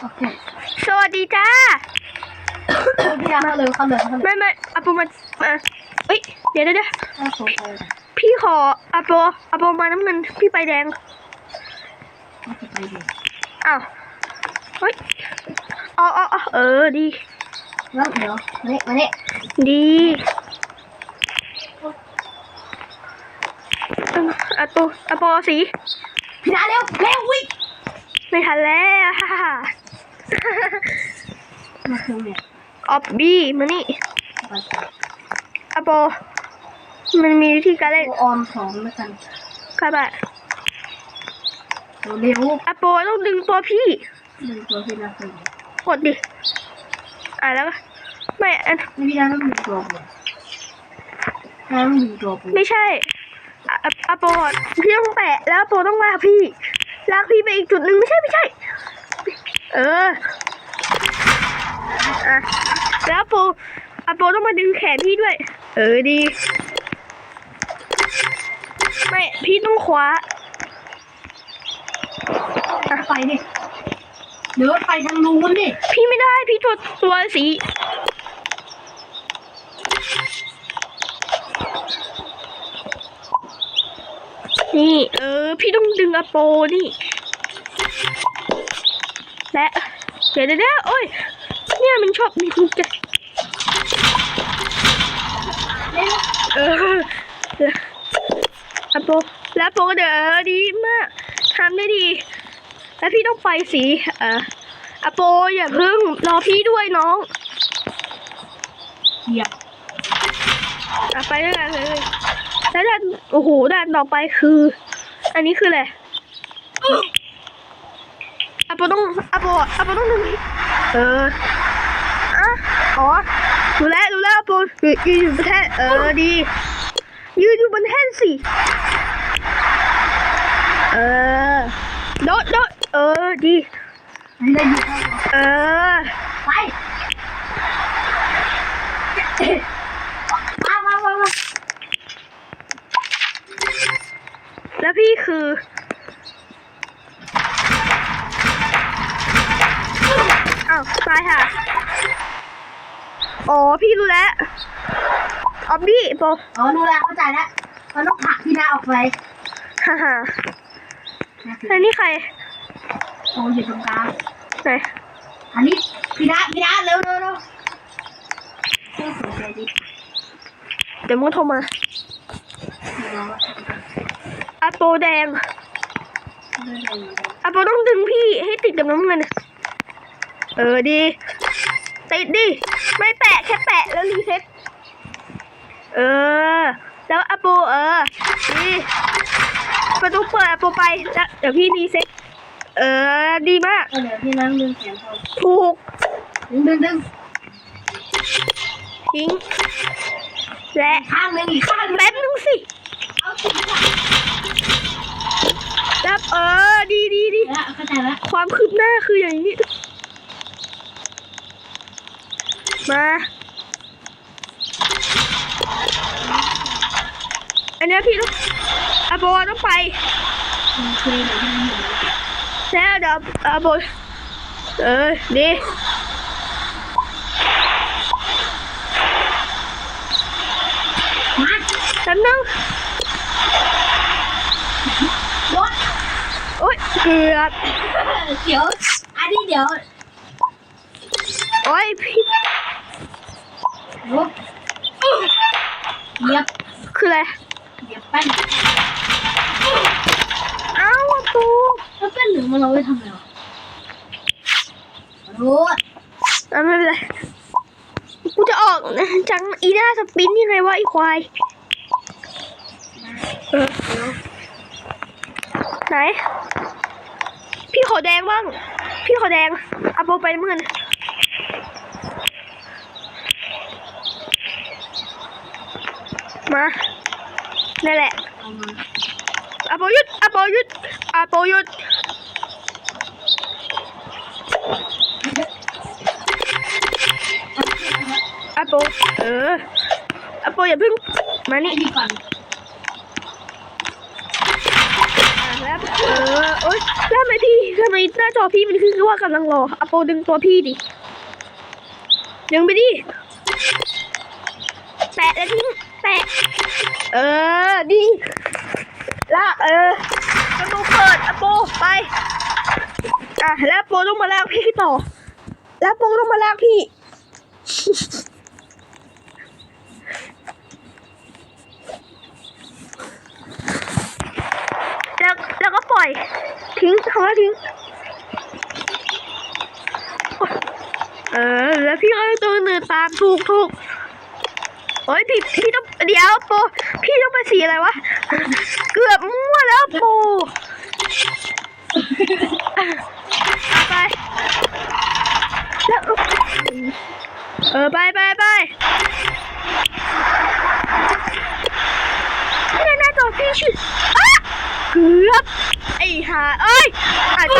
โอเคสวัสดีจ้าพี่ดาเข้าเลยเข้าเลยเข้าเลยไม่ไม่อาโปมามาเอ้ยเดี๋ยวเดี๋ยวเดี๋ยวเข้าโซฟาเลยพี่ขออาโปอาโปมาน้ำเงินพี่ไปแดงเข้าไปดีอ้าวเฮ้ยอ๋ออ๋ออ๋อเออดีแล้วเดี๋ยวมาเนี่ยมาเนี่ยดีเอิ่มอาโปอาโปสีพี่ดาเร็วเร็ววิ่งไม่ทันแล้วฮ่าฮ่า มาคือเนี่ยออบบี้มานี่ไปอาโปมันมีวิธีการเล่นออมสองแล้วกันครับอะเร็วอาโปต้องดึงตัวพี่หนึ่งตัวพี่ดาเคยกดดิอะแล้วก็ไม่อันพี่ดาต้องดึงตัวผมพี่ดาต้องดึงตัวผมไม่ใช่อะอะอาโปอะพี่ต้องแตะแล้วอาโปต้องลากพี่ลากพี่ไปอีกจุดหนึ่งไม่ใช่ไม่ใช่ เอออะแล้วอาโปอาโปต้องมาดึงแขนพี่ด้วย เออดี ไม่พี่ต้องคว้าไปดิ เดี๋ยวไปทางนู้นดิ พี่ไม่ได้พี่ตัวตัวสีนี่ เออ พี่ต้องดึงอโปนี่ และเดี๋ยวเดี๋ยวเดี๋ยวโอ้ยเนี่ยมันชอบมีคุณจะเอออโปแล้วโปก็เดี๋ยวเออดีมากทำได้ดี แล้วพี่ต้องไปสีเอ่ออโปอย่าเพิ่งรอพี่ด้วยน้องเหยียบอะไปด้วยกันเลยแล้วด้านโอ้โหด้านต่อไปคือ อันนี้คืออะไรอโปต้องอัปโปอัปโปต้องดึงเอออะอ๋อรู้แล้วรู้แล้วอโปยืนยืนอยู่บนแท่นเออดียืนอยู่บนแท่นสิเออโดดโดดเออดีเออไปมามามาแล้วพี่คือาวตายค่ะอ๋อพี่รู้แล้วออบบี้โปอ๋อรู้แล้วเข้าใจแล้วมันต้องผลักพี่ดาออกไปฮ่าฮ่าแล้วนี่ใครโอ้ยอยู่ตรงกลางไหนอันนี้พี่ดาพี่ดาเร็วเร็วเร็วไม่สนใจดิเดี๋ยวมึงโทรมาพี่ดาอาโปแดงเดินเร็วอาโปต้องดึงพี่ให้ติดกับน้ำเงิน เออดี ติดดิ ไม่แปะแค่แปะแล้วรีเซ็ตเออ แล้วอาโปเออดีประตูเปิดอาโปไปแล้วเดี๋ยวพี่รีเซ็ตเออ ดีมากก็เดี๋ยวพี่นั่งดึงแขนเขาถูก ดึงดึงดึงทิ้งและข้างหนึงอีกข้างหนึงแป๊บนึงสิเอาสิแล้วเออ ดีดีดีแล้วเข้าใจแล้วความคืบหน้าคืออย่างนี้ มาอันเนี้ยพี่ต้องอาโบต้องไปโอเคเดี๋ยวพี่นั่งอยู่แล้วเดี๋ยวอาโบเออดีมาแป๊บนึงรถโอ๊ยเกือบเดี๋ยวอันนี้เดี๋ยว โอ๊ยพี่ รถเหยียบคืออะไรเหยียบแป้นเอ้าอาโบแล้วแป้นเหลืองมันเอาไว้ทำอะไรวะรถอะไม่เป็นไรกูจะออกจังอีน่าสปินยังไงวะไอควายเออไหน พี่ขอแดงบ้าง พี่ขอแดงเอาโปไปน้ำเงิน มานี่นแหละอามาอาโปยุดอาโปหยุดอาโปหยุดอาโปเอออาโปอย่าเพิ่งมานี่ไอ้นี่ก่อนแล้วเออโอ๊ยแล้วทำไมพี่ทำไมหน้าจอพี่มันขึ้นว่ากำลังรออโปดึงตัวพี่ดิดึงไปดิแตะแล้วทิ้ง แตะเออดีลากเออประตูเปิดอะโปไป อะแล้วโปต้องมาลากพี่ต่อ แล้วโปต้องมาลากพี่ แล้วแล้วก็ปล่อย ทิ้งคำว่าทิ้ง เออ แล้วพี่ก็ต้องเดินตามถูกถูก อ้ยพี่พี่ต้องเดี๋ยวโปพี่ต้องไปสีอะไรวะ เกือบมั่วแล้วโปเอาไปแล้วเออไปไปไปนี่หน้าจอพี่ชื่อเกือบไอ้ห่าเอ้ยอายห่า